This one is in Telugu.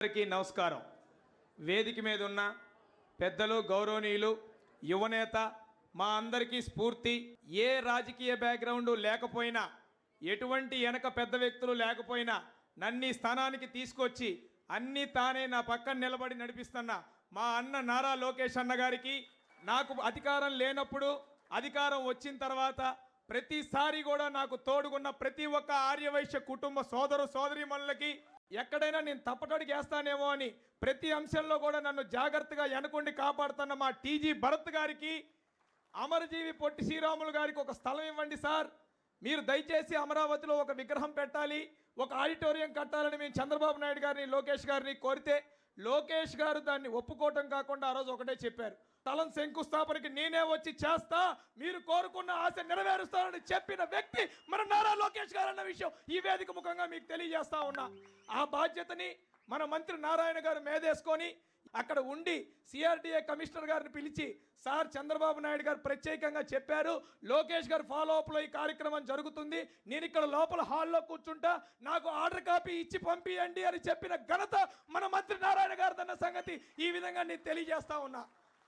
అందరికీ నమస్కారం. వేదిక మీద ఉన్న పెద్దలు గౌరవనీయులు యువనేత మా అందరికీ స్ఫూర్తి. ఏ రాజకీయ బ్యాక్గ్రౌండ్ లేకపోయినా ఎటువంటి వెనక పెద్ద వ్యక్తులు లేకపోయినా నన్ని స్థానానికి తీసుకొచ్చి అన్నీ తానే నా పక్కన నిలబడి నడిపిస్తున్న మా అన్న నారా లోకేష్ అన్న గారికి నాకు అధికారం లేనప్పుడు అధికారం వచ్చిన తర్వాత ప్రతిసారి కూడా నాకు తోడుగున్న ప్రతి ఒక్క ఆర్యవైశ్య కుటుంబ సోదరు సోదరిమణులకి ఎక్కడైనా నేను తప్పటడికి వేస్తానేమో అని ప్రతి అంశంలో కూడా నన్ను జాగ్రత్తగా వెనకుండి కాపాడుతున్న మా టీజీ భరత్ గారికి అమరజీవి పొట్టి శ్రీరాములు గారికి ఒక స్థలం ఇవ్వండి సార్. మీరు దయచేసి అమరావతిలో ఒక విగ్రహం పెట్టాలి ఒక ఆడిటోరియం కట్టాలని మేము చంద్రబాబు నాయుడు గారిని లోకేష్ గారిని కోరితే లోకేష్ గారు దాన్ని ఒప్పుకోవటం కాకుండా ఆ రోజు ఒకటే చెప్పారు. తలం శంకుస్థాపనకి నేనే వచ్చి చేస్తా మీరు కోరుకున్న ఆశ నెరవేరుస్తానని చెప్పిన వ్యక్తి మన నారా లోకేష్ గారు అన్న విషయం ఈ వేదిక ముఖంగా మీకు తెలియజేస్తా ఉన్నా. ఆ బాధ్యతని మన మంత్రి నారాయణ గారు మేదేసుకొని అక్కడ ఉండి సిఆర్డీఏ కమిషనర్ గారిని పిలిచి సార్ చంద్రబాబు నాయుడు గారు ప్రత్యేకంగా చెప్పారు లోకేష్ గారు ఫాలో అప్లో ఈ కార్యక్రమం జరుగుతుంది నేను ఇక్కడ లోపల హాల్లో కూర్చుంటా నాకు ఆర్డర్ కాపీ ఇచ్చి పంపియండి అని చెప్పిన ఘనత మన మంత్రి నారాయణ గారు సంగతి. ఈ విధంగా నేను తెలియజేస్తా ఉన్నా.